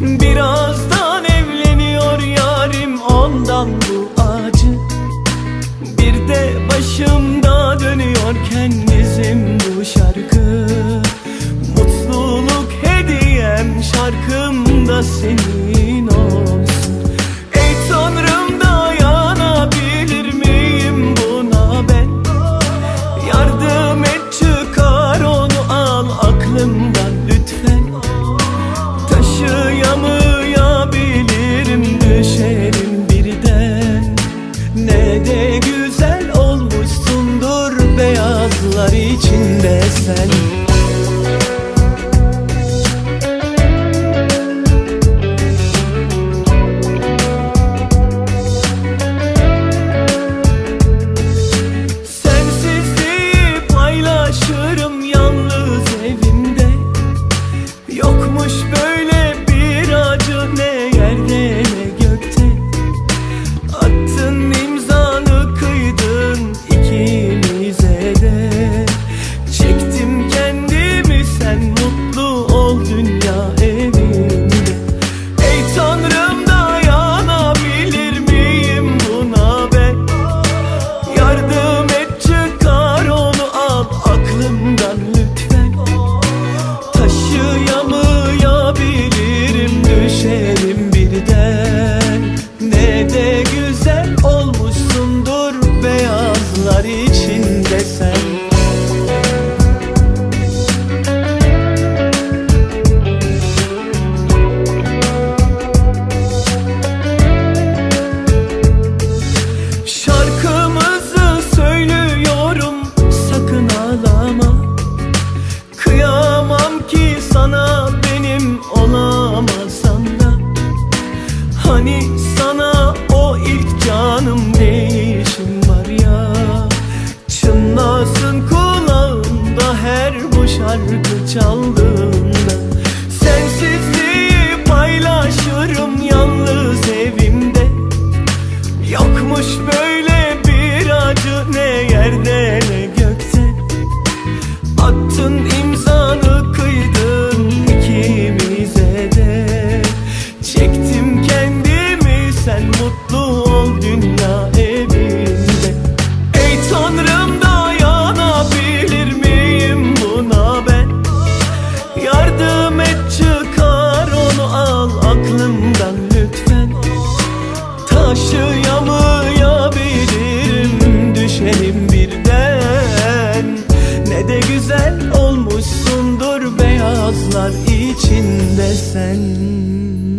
Birazdan evleniyor yarim ondan bu acı. Bir de başımda dönüyorken bizim bu şarkı. Mutluluk hediyem şarkımda senin beyazlar içinde sen sana benim olamasan da Hani sana o ilk canım Yıldızlar içinde sen.